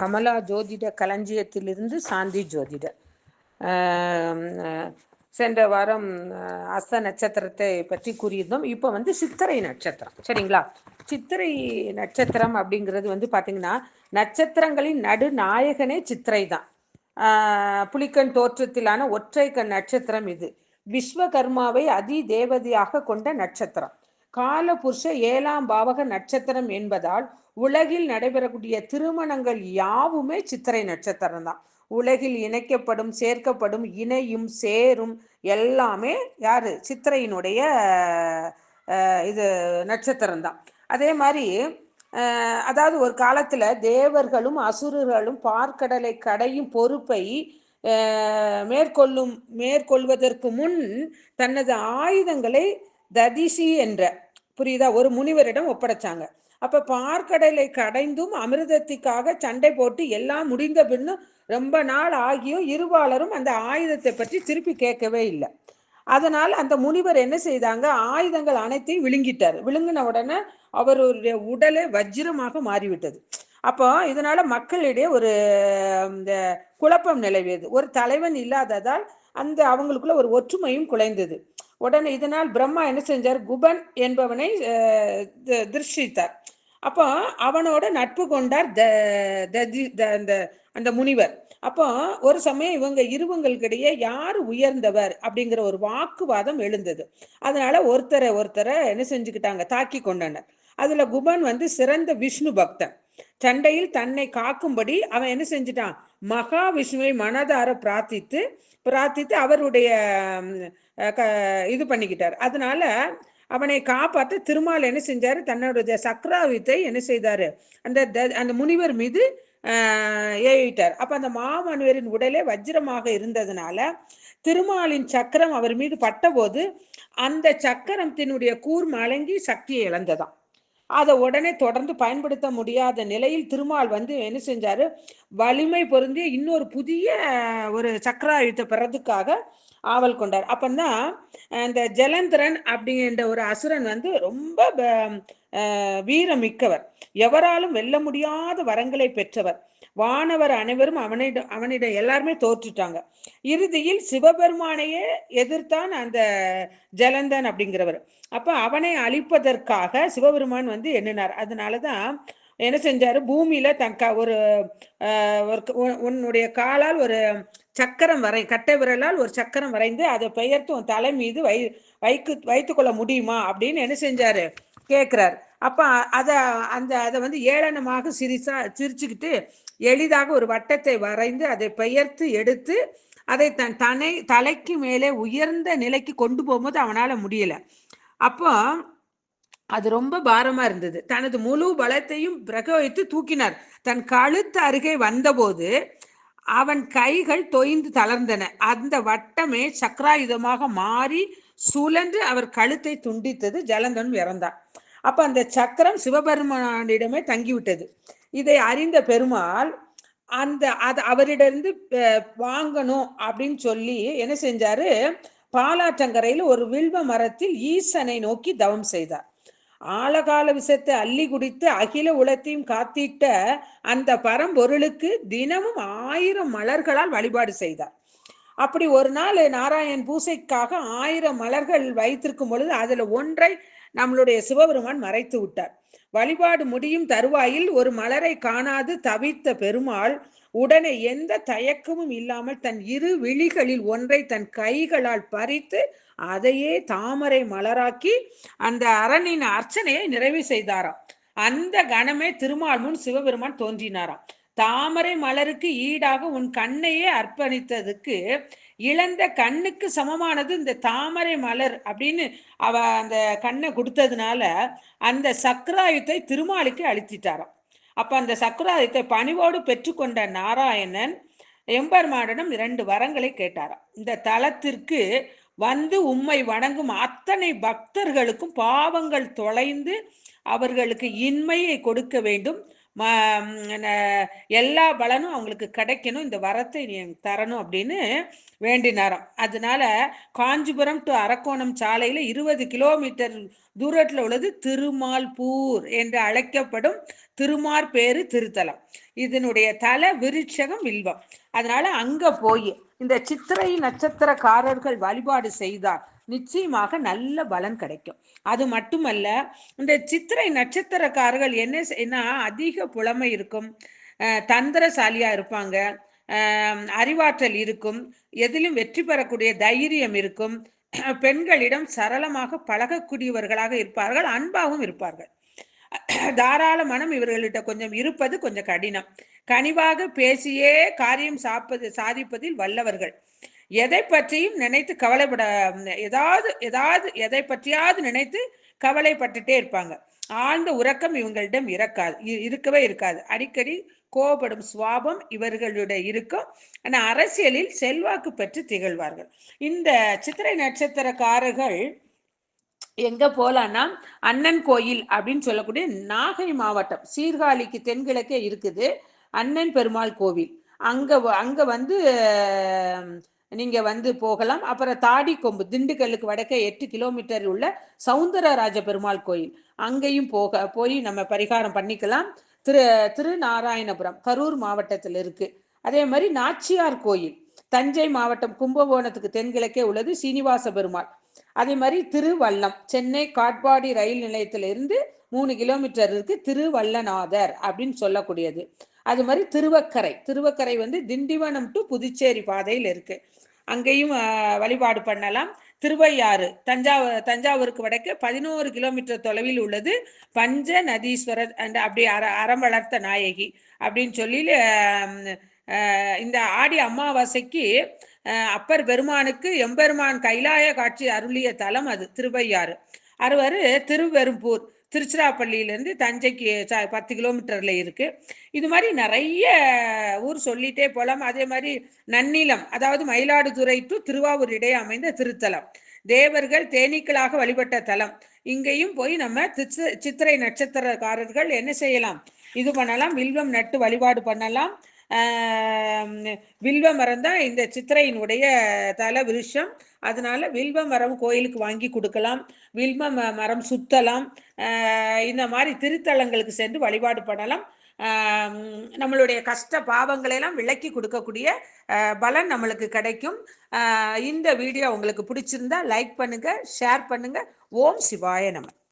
கமலா ஜோதிட களஞ்சியத்திலிருந்து சாந்தி ஜோதிட. சென்ற வாரம் அஸ்த நட்சத்திரத்தை பற்றி கூறியிருந்தோம். இப்போ வந்து சித்திரை நட்சத்திரம். சரிங்களா? சித்திரை நட்சத்திரம் அப்படிங்கிறது வந்து பார்த்தீங்கன்னா நட்சத்திரங்களின் நடுநாயகனே சித்திரை தான். புலிக்கண் தோற்றத்திலான ஒற்றை கண் நட்சத்திரம் இது. விஸ்வகர்மாவை அதி தேவதையாக கொண்ட நட்சத்திரம். காலபுருஷ ஏழாம் பாவக நட்சத்திரம் என்பதால் உலகில் நடைபெறக்கூடிய திருமணங்கள் யாவுமே சித்திரை நட்சத்திரம் தான். உலகில் இணைக்கப்படும் சேர்க்கப்படும் இணையும் சேரும் எல்லாமே யாரு? சித்திரையினுடைய இது நட்சத்திரம் தான். அதே மாதிரி அதாவது ஒரு காலத்துல தேவர்களும் அசுரர்களும் பார்க்கடலை கடையும் பொறுப்பை மேற்கொள்ளும் மேற்கொள்வதற்கு முன் தனது ஆயுதங்களை ததிசி என்ற புரியுதா? ஒரு முனிவரிடம் ஒப்படைச்சாங்க. அப்ப பார்க்கடலை கடைந்தும் அமிர்தத்திற்காக சண்டை போட்டு எல்லாம் முடிந்த பின்னும் ரொம்ப நாள் ஆகியும் இருவாளரும் அந்த ஆயுதத்தை பற்றி திருப்பி கேட்கவே இல்லை. அதனால் அந்த முனிவர் என்ன செய்தாங்க? ஆயுதங்கள் அனைத்தையும் விழுங்கிட்டார். விழுங்கின உடனே அவருடைய உடலே வஜ்ரமாக மாறிவிட்டது. அப்போ இதனால மக்களிடையே ஒரு இந்த குழப்பம் நிலவியது. ஒரு தலைவன் இல்லாததால் அந்த அவங்களுக்குள்ள ஒரு ஒற்றுமையும் குலைந்தது. உடனே இதனால் பிரம்மா என்ன செஞ்சார்? குபன் என்பவனை திருஷ்டித்தார். அப்போ அவனோட நட்பு கொண்டார் அந்த அந்த முனிவர். அப்போ ஒரு சமயம் இவங்க இருவங்களுக்கிடையே யார் உயர்ந்தவர் அப்படிங்கிற ஒரு வாக்குவாதம் எழுந்தது. அதனால ஒருத்தரை ஒருத்தரை என்ன செஞ்சுக்கிட்டாங்க? தாக்கி கொண்டனர். அதுல குபன் வந்து சிறந்த விஷ்ணு பக்தன். சண்டையில் தன்னை காக்கும்படி அவன் என்ன செஞ்சிட்டான்? மகாவிஷ்ணுவை மனதார பிரார்த்தித்து பிரார்த்தித்து அவருடைய இது பண்ணிக்கிட்டார். அதனால அவனை காப்பாற்ற திருமால் என்ன செஞ்சாரு? தன்னுடைய சக்கராவித்தை என்ன செய்தாரு? அந்த அந்த முனிவர் மீது ஏவிட்டார் அப்ப அந்த மாமனிவரின் உடலே வஜ்ரமாக இருந்ததுனால திருமாலின் சக்கரம் அவர் மீது பட்டபோது அந்த சக்கரத்தினுடைய கூர்மலங்கி சக்தியை இழந்ததாம். அதை உடனே தொடர்ந்து பயன்படுத்த முடியாத நிலையில் திருமால் வந்து என்ன செஞ்சாரு? வலிமை பொருந்திய இன்னொரு புதிய ஒரு சக்கராயுத்தை பெறதுக்காக ஆவல் கொண்டார். அப்பந்தான் இந்த ஜலந்திரன் அப்படிங்கிற ஒரு அசுரன் வந்து ரொம்ப வீரம் மிக்கவர். எவராலும் வெல்ல முடியாத வரங்களை பெற்றவர். வானவர் அனைவரும் அவனிடம் அவனிடம் எல்லாருமே தோற்றுட்டாங்க. இறுதியில் சிவபெருமானையே எதிர்த்தான் அந்த ஜலந்தன் அப்படிங்கிறவர். அப்போ அவனை அழிப்பதற்காக சிவபெருமான் வந்து எண்ணினார். அதனால தான் என்ன செஞ்சாரு? பூமியில தங்க ஒரு உன்னுடைய காலால் ஒரு சக்கரம் வரை கட்டை விரலால் ஒரு சக்கரம் வரைந்து அதை பெயர்த்து உன் தலை மீது வை வைக்கு வைத்துக்கொள்ள முடியுமா அப்படின்னு என்ன செஞ்சாரு? கேட்கிறார் அப்போ அதை அந்த அதை வந்து ஏளனமாக சிரிசா சிரிச்சுக்கிட்டு எளிதாக ஒரு வட்டத்தை வரைந்து அதை பெயர்த்து எடுத்து அதை தன் தனை தலைக்கு மேலே உயர்ந்த நிலைக்கு கொண்டு போகும்போது அவனால் முடியலை. அப்போ அது ரொம்ப பாரமா இருந்தது. தனது முழு பலத்தையும் பிரகவித்து தூக்கினார். தன் கழுத்து அருகே வந்தபோது அவன் கைகள் தொய்ந்து தளர்ந்தன. அந்த வட்டமே சக்கராயுதமாக மாறி சுழன்று அவர் கழுத்தை துண்டித்தது. ஜலந்தன் இறந்தான். அப்ப அந்த சக்கரம் சிவபெருமானிடமே தங்கிவிட்டது. இதை அறிந்த பெருமாள் அந்த அது அவரிடந்து வாங்கணும் அப்படின்னு சொல்லி என்ன செஞ்சாரு? பாலாற்றங்கரையில் ஒரு வில்வ மரத்தில் ஈசனை நோக்கி தவம் செய்தார். ஆழகால விஷத்தை அள்ளி குடித்து அகில உலத்தையும் காத்திட்ட அந்த பரம்பொருளுக்கு தினமும் ஆயிரம் மலர்களால் வழிபாடு செய்தார். அப்படி ஒரு நாள் நாராயண் பூசைக்காக ஆயிரம் மலர்கள் வைத்திருக்கும் பொழுது அதுல ஒன்றை நம்மளுடைய சிவபெருமான் மறைத்து விட்டார். வழிபாடு முடியும் தருவாயில் ஒரு மலரை காணாது தவித்த பெருமாள் உடனே எந்த தயக்கமும் இல்லாமல் தன் இரு விழிகளில் ஒன்றை தன் கைகளால் பறித்து அதையே தாமரை மலராக்கி அந்த அரணின் அர்ச்சனையை நிறைவு செய்தாராம். அந்த கணமே திருமால் முன் சிவபெருமான் தோன்றினாராம். தாமரை மலருக்கு ஈடாக உன் கண்ணையே அர்ப்பணித்ததுக்கு இழந்த கண்ணுக்கு சமமானது இந்த தாமரை மலர் அப்படின்னு அவ அந்த கண்ணை கொடுத்ததுனால அந்த சக்கராயுத்தை திருமாலுக்கு அழித்திட்டாராம் அப்ப அந்த சக்கராயுத்தை பணிவோடு பெற்றுக்கொண்ட நாராயணன் எம்பெருமானிடம் இரண்டு வரங்களை கேட்டாராம். இந்த தலத்திற்கு வந்து உம்மை வணங்கும் அத்தனை பக்தர்களுக்கும் பாவங்கள் தொலைந்து அவர்களுக்கு இன்மையை கொடுக்க வேண்டும். எல்லா பலனும் அவங்களுக்கு கிடைக்கணும் இந்த வரத்தை நீ தரணும் அப்படின்னு வேண்டினாராம். அதனால காஞ்சிபுரம் டு அரக்கோணம் சாலையில இருபது கிலோமீட்டர் தூரத்தில் உள்ளது திருமால்பூர் என்று அழைக்கப்படும் திருமார் பேரு திருத்தலம். இதனுடைய தல விருட்சகம் வில்வம். அதனால அங்க போய் இந்த சித்திரை நட்சத்திரக்காரர்கள் வழிபாடு செய்தால் நிச்சயமாக நல்ல பலன் கிடைக்கும். அது மட்டுமல்ல இந்த சித்திரை நட்சத்திரக்காரர்கள் என்ன செய்யனா அதிக புலமை இருக்கும். தந்திரசாலியா இருப்பாங்க. அறிவாற்றல் இருக்கும். எதிலும் வெற்றி பெறக்கூடிய தைரியம் இருக்கும். பெண்களிடம் சரளமாக பழகக்கூடியவர்களாக இருப்பார்கள். அன்பாகவும் இருப்பார்கள். தாராள மனம் இவர்கள்ட்ட கொஞ்சம் இருப்பது கொஞ்சம் கடினம். கனிவாக பேசியே காரியம் சாப்பது சாதிப்பதில் வல்லவர்கள். எதை பற்றியும் நினைத்து கவலைப்பட ஏதாவது ஏதாவது எதை பற்றியாவது நினைத்து கவலைப்பட்டுட்டே இருப்பாங்க. ஆழ்ந்த உறக்கம் இவங்களிடம் இறக்காது இ- இருக்கவே இருக்காது. அடிக்கடி கோபப்படும் சுவாபம் இவர்களுடைய இருக்கும். ஆனால் அரசியலில் செல்வாக்கு பெற்று திகழ்வார்கள். இந்த சித்திரை நட்சத்திரக்காரர்கள் எங்க போலான்னா அண்ணன் கோயில் அப்படின்னு சொல்லக்கூடிய நாகை மாவட்டம் சீர்காழிக்கு தென்கிழக்கே இருக்குது அண்ணன் பெருமாள் கோவில். அங்க அங்க வந்து நீங்க வந்து போகலாம். அப்புறம் தாடிக்கொம்பு திண்டுக்கல்லுக்கு வடக்கே எட்டு கிலோமீட்டர் உள்ள சவுந்தரராஜ பெருமாள் கோயில். அங்கேயும் போக போய் நம்ம பரிகாரம் பண்ணிக்கலாம். திரு திருநாராயணபுரம் கரூர் மாவட்டத்தில் இருக்கு. அதே மாதிரி நாச்சியார் கோயில். தஞ்சை மாவட்டம் கும்பகோணத்துக்கு தென்கிழக்கே உள்ளது சீனிவாச பெருமாள். அதே மாதிரி திருவல்லம் சென்னை காட்பாடி ரயில் நிலையத்திலிருந்து மூணு கிலோமீட்டர் இருக்கு திருவல்லநாதர் அப்படின்னு சொல்லக்கூடியது. அது மாதிரி திருவக்கரை. திருவக்கரை வந்து திண்டிவனம் டு புதுச்சேரி பாதையில் இருக்கு. அங்கேயும் வழிபாடு பண்ணலாம். திருவையாறு தஞ்சாவூர் தஞ்சாவூருக்கு வடக்கு பதினோரு கிலோமீட்டர் தொலைவில் உள்ளது. பஞ்ச நதீஸ்வரர் அண்ட் அப்படி அற அறம் வளர்த்த நாயகி அப்படின்னு சொல்லி இந்த ஆடி அமாவாசைக்கு அப்பர் பெருமானுக்கு எம்பெருமான் கைலாய காட்சி அருளிய தலம் அது திருவையாறு. அறுவர் திருவெரும்பூர் திருச்சிராப்பள்ளியிலேருந்து தஞ்சைக்கு ச- பத்து கிலோமீட்டரில் இருக்குது இது மாதிரி நிறைய ஊர் சொல்லிட்டே போகலாம் அதே மாதிரி நன்னிலம் அதாவது மயிலாடுதுறை டு திருவாவூர் இடையே அமைந்த திருத்தலம். தேவர்கள் தேனீக்களாக வழிபட்ட தலம். இங்கேயும் போய் நம்ம சித்திரை நட்சத்திரக்காரர்கள் என்ன செய்யலாம்? இது பண்ணலாம் வில்வம் நட்டு வழிபாடு பண்ணலாம். வில்வ மரம் தான் இந்த சித்திரையினுடைய தல விருஷம். அதனால வில்வ மரம் கோயிலுக்கு வாங்கி கொடுக்கலாம். வில்வ ம- மரம் சுத்தலாம். இந்த மாதிரி திருத்தலங்களுக்கு சென்று வழிபாடு பண்ணலாம். நம்மளுடைய கஷ்ட பாவங்களை எல்லாம் விளக்கி கொடுக்கக்கூடிய பலன் நம்மளுக்கு கிடைக்கும். இந்த வீடியோ உங்களுக்கு பிடிச்சிருந்தா லைக் பண்ணுங்க ஷேர் பண்ணுங்க. ஓம் சிவாய நமன்